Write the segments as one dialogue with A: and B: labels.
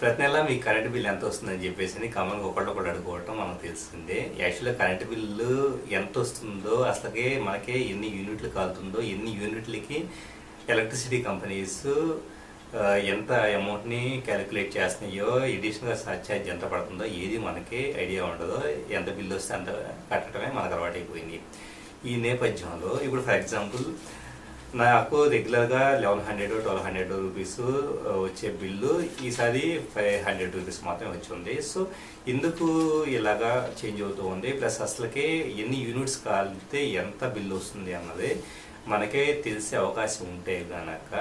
A: ప్రతి నెల మీ current bill ఎంత వస్తుందని చెప్పేసి కామన్గా ఒకళ్ళొకళ్ళు అడుగుకోవటం మనకు తెలిసిందే. యాక్చువల్గా కరెంట్ బిల్లు ఎంత వస్తుందో అసలుకే మనకే ఎన్ని యూనిట్లు కాలుతుందో ఎన్ని యూనిట్లకి ఎలక్ట్రిసిటీ కంపెనీస్ ఎంత అమౌంట్ని క్యాలిక్యులేట్ చేస్తున్నాయో ఎడిషనల్గా ఛార్జ్ ఎంత పడుతుందో ఏది మనకి ఐడియా ఉండదో ఎంత బిల్లు వస్తే అంత కట్టడమే మనకు అలవాటైపోయింది. ఈ నేపథ్యంలో ఇప్పుడు ఫర్ ఎగ్జాంపుల్ నాకు రెగ్యులర్గా eleven hundred twelve hundred rupees వచ్చే బిల్లు ఈసారి ఫైవ్ హండ్రెడ్ రూపీస్ మాత్రమే వచ్చింది సో ఎందుకు ఇలాగా చేంజ్ అవుతూ ఉంది? ప్లస్ అసలుకే ఎన్ని యూనిట్స్ కాలితే ఎంత బిల్లు వస్తుంది అన్నది మనకే తెలిసే అవకాశం ఉంటే కనుక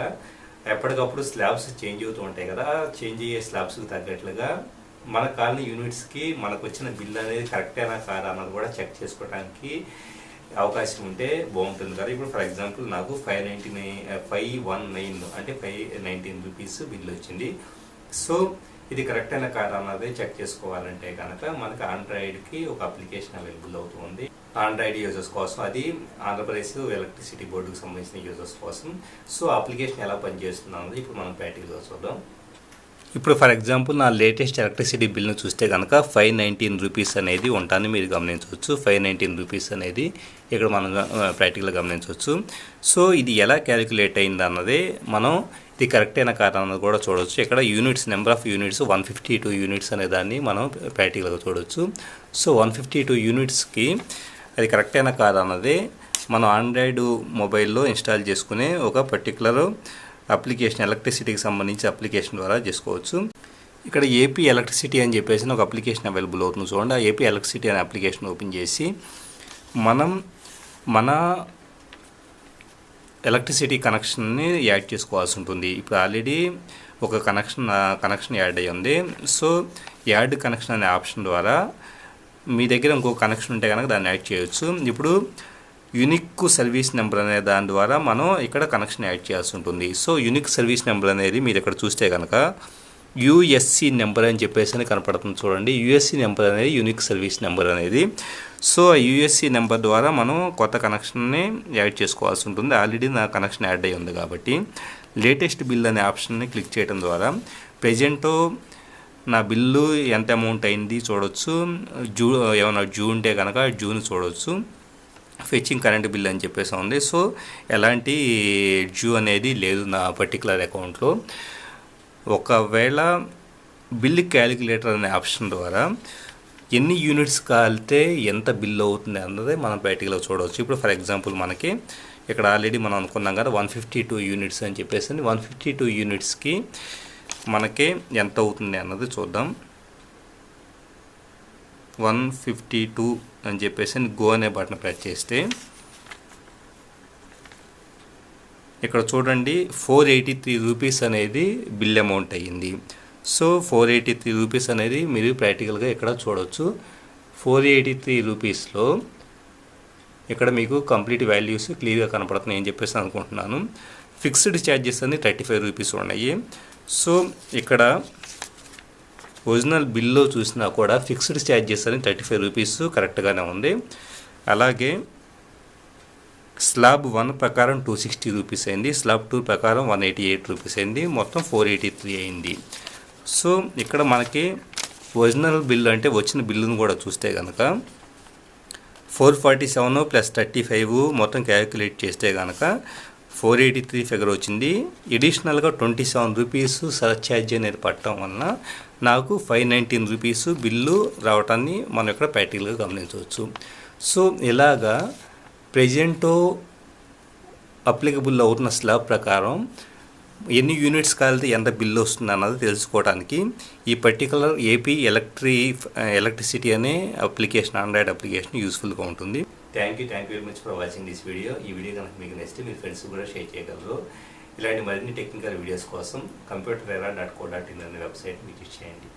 A: ఎప్పటికప్పుడు స్లాబ్స్ చేంజ్ అవుతూ ఉంటాయి కదా. చేంజ్ అయ్యే స్లాబ్స్కి తగ్గట్లుగా మన కాలనీ యూనిట్స్కి మనకు వచ్చిన బిల్ అనేది కరెక్టేనా కాదా అన్నది కూడా చెక్ చేసుకోవడానికి అవకాశం ఉంటే బాగుంటుంది. కదా ఇప్పుడు ఫర్ ఎగ్జాంపుల్ నాకు five ninety nine five one nine అంటే ఫైవ్ నైన్టీన్ రూపీస్ బిల్ వచ్చింది. సో ఇది కరెక్ట్ అయిన కాదా అన్నది చెక్ చేసుకోవాలంటే కనుక మనకి ఆండ్రాయిడ్కి ఒక అప్లికేషన్ అవైలబుల్ అవుతుంది. ఆండ్రాయిడ్ యూజర్స్ కోసం అది ఆంధ్రప్రదేశ్ ఎలక్ట్రిసిటీ బోర్డుకి సంబంధించిన యూజర్స్ కోసం. సో అప్లికేషన్ ఎలా పనిచేస్తుంది అన్నది ఇప్పుడు మనం ప్రాక్టికల్గా చూద్దాం. ఇప్పుడు ఫర్ ఎగ్జాంపుల్ నా లేటెస్ట్ ఎలక్ట్రిసిటీ బిల్ను చూస్తే కనుక ఫైవ్ నైన్టీన్ రూపీస్ అనేది ఉంటాను మీరు గమనించవచ్చు. ఫైవ్ నైన్టీన్ రూపీస్ అనేది ఇక్కడ మనం ప్రాక్టికల్గా గమనించవచ్చు. సో ఇది ఎలా క్యాలిక్యులేట్ అయింది అన్నది మనం ఇది కరెక్ట్ అయిన కారణం అన్నది కూడా చూడవచ్చు ఇక్కడ units number of units one fifty two units అనే దాన్ని మనం ప్రాక్టికల్గా చూడవచ్చు సో వన్ ఫిఫ్టీ టూ యూనిట్స్కి అది కరెక్ట్ అయిన కాదు అన్నది మనం ఆండ్రాయిడ్ మొబైల్లో ఇన్స్టాల్ చేసుకునే ఒక పర్టికులర్ అప్లికేషన్ ఎలక్ట్రిసిటీకి సంబంధించి అప్లికేషన్ ద్వారా చేసుకోవచ్చు. ఇక్కడ ఏపీ ఎలక్ట్రిసిటీ అని చెప్పేసి ఒక అప్లికేషన్ అవైలబుల్ అవుతుంది చూడండి. ఆ ఏపీ ఎలక్ట్రిసిటీ అనే అప్లికేషన్ ఓపెన్ చేసి మనం మన ఎలక్ట్రిసిటీ కనెక్షన్ని యాడ్ చేసుకోవాల్సి ఉంటుంది. ఇప్పుడు ఆల్రెడీ ఒక కనెక్షన్ కనెక్షన్ యాడ్ అయ్యి ఉంది. సో యాడ్ కనెక్షన్ అనే ఆప్షన్ ద్వారా మీ దగ్గర ఇంకో కనెక్షన్ ఉంటే కనుక దాన్ని యాడ్ చేయొచ్చు. ఇప్పుడు యునిక్ సర్వీస్ నెంబర్ అనే దాని ద్వారా మనం ఇక్కడ కనెక్షన్ యాడ్ చేయాల్సి ఉంటుంది. సో యునిక్ సర్వీస్ నెంబర్ అనేది మీరు ఇక్కడ చూస్తే కనుక యుఎస్సి నెంబర్ అని చెప్పేసి అని కనపడుతుంది చూడండి. యుఎస్సి నెంబర్ అనేది యూనిక్ సర్వీస్ నెంబర్ అనేది. సో ఆ యుఎస్సి నెంబర్ ద్వారా మనం కొత్త కనెక్షన్ని యాడ్ చేసుకోవాల్సి ఉంటుంది. ఆల్రెడీ నా కనెక్షన్ యాడ్ అయ్యి ఉంది కాబట్టి. లేటెస్ట్ బిల్ అనే ఆప్షన్ని క్లిక్ చేయడం ద్వారా ప్రజెంట్ నా బిల్లు ఎంత అమౌంట్ అయింది చూడొచ్చు. జూ ఏమైనా జూ ఉంటే కనుక జూన్ చూడొచ్చు. ఫెచ్చింగ్ కరెంట్ బిల్ అని చెప్పేసి ఉంది. సో ఎలాంటి డ్యూ అనేది లేదు నా పర్టికులర్ అకౌంట్లో ఒకవేళ బిల్ క్యాలిక్యులేటర్ అనే ఆప్షన్ ద్వారా ఎన్ని యూనిట్స్ కాలితే ఎంత బిల్ అవుతుంది అన్నది మనం బయటికిలో చూడవచ్చు. ఇప్పుడు ఫర్ ఎగ్జాంపుల్ మనకి ఇక్కడ ఆల్రెడీ మనం అనుకున్నాం కదా వన్ ఫిఫ్టీ టూ యూనిట్స్ అని చెప్పేసి వన్ ఫిఫ్టీ టూ యూనిట్స్కి మనకి ఎంత అవుతుంది అన్నది చూద్దాం. వన్ ఫిఫ్టీ టూ అని చెప్పేసి గో అనే బటన్ ప్రెస్ చేస్తే ఇక్కడ చూడండి ఫోర్ ఎయిటీ త్రీ రూపీస్ అనేది బిల్ అమౌంట్ అయ్యింది. So four eighty three rupees అనేది మీరు ప్రాక్టికల్గా ఇక్కడ చూడవచ్చు ఫోర్ ఎయిటీ త్రీ రూపీస్లో ఇక్కడ మీకు కంప్లీట్ వాల్యూస్ క్లియర్గా కనపడుతున్నాయి అని చెప్పేసి అనుకుంటున్నాను. ఫిక్స్డ్ ఛార్జెస్ అన్ని థర్టీ ఫైవ్ రూపీస్ ఉన్నాయి. సో ఇక్కడ ఒరిజినల్ బిల్లో చూసినా కూడా ఫిక్స్డ్ ఛార్జెస్ అని థర్టీ ఫైవ్ రూపీస్ కరెక్ట్గానే ఉంది. అలాగే స్లాబ్ వన్ ప్రకారం టూ సిక్స్టీ రూపీస్ అయింది. స్లాబ్ టూ ప్రకారం వన్ ఎయిటీ ఎయిట్ రూపీస్ అయింది. మొత్తం ఫోర్ ఎయిటీ త్రీ అయింది. సో ఇక్కడ మనకి ఒరిజినల్ బిల్లు అంటే వచ్చిన బిల్లును కూడా చూస్తే కనుక four forty seven plus thirty five మొత్తం క్యాలిక్యులేట్ చేస్తే కనుక ఫోర్ ఎయిటీ త్రీ ఫిగర్ వచ్చింది. ఎడిషనల్గా ట్వంటీ సెవెన్ రూపీస్ సర్ఛార్జ్ అనేది పట్టడం వలన నాకు ఫైవ్ నైన్టీన్ రూపీస్ బిల్లు రావటాన్ని మనం ఇక్కడ ప్రాక్టికల్గా గమనించవచ్చు. సో ఇలాగా ప్రజెంట్ అప్లికబుల్ అవుతున్న స్లాబ్ ప్రకారం ఎన్ని యూనిట్స్ కాలితే ఎంత బిల్లు వస్తుంది అన్నది తెలుసుకోవడానికి ఈ పర్టికులర్ ఏపీ ఎలక్ట్రీ ఎలక్ట్రిసిటీ అనే అప్లికేషన్ ఆండ్రాయిడ్ అప్లికేషన్ యూస్ఫుల్గా ఉంటుంది. Thank you thank you very much for watching this video ఈ వీడియో కనుక మీకు నచ్చితే మీ ఫ్రెండ్స్ కూడా షేర్ చేయగలరు. ఇలాంటి మరిన్ని టెక్నికల్ వీడియోస్ కోసం computer era dot co dot in అనే వెబ్సైట్ విజిట్ చేయండి.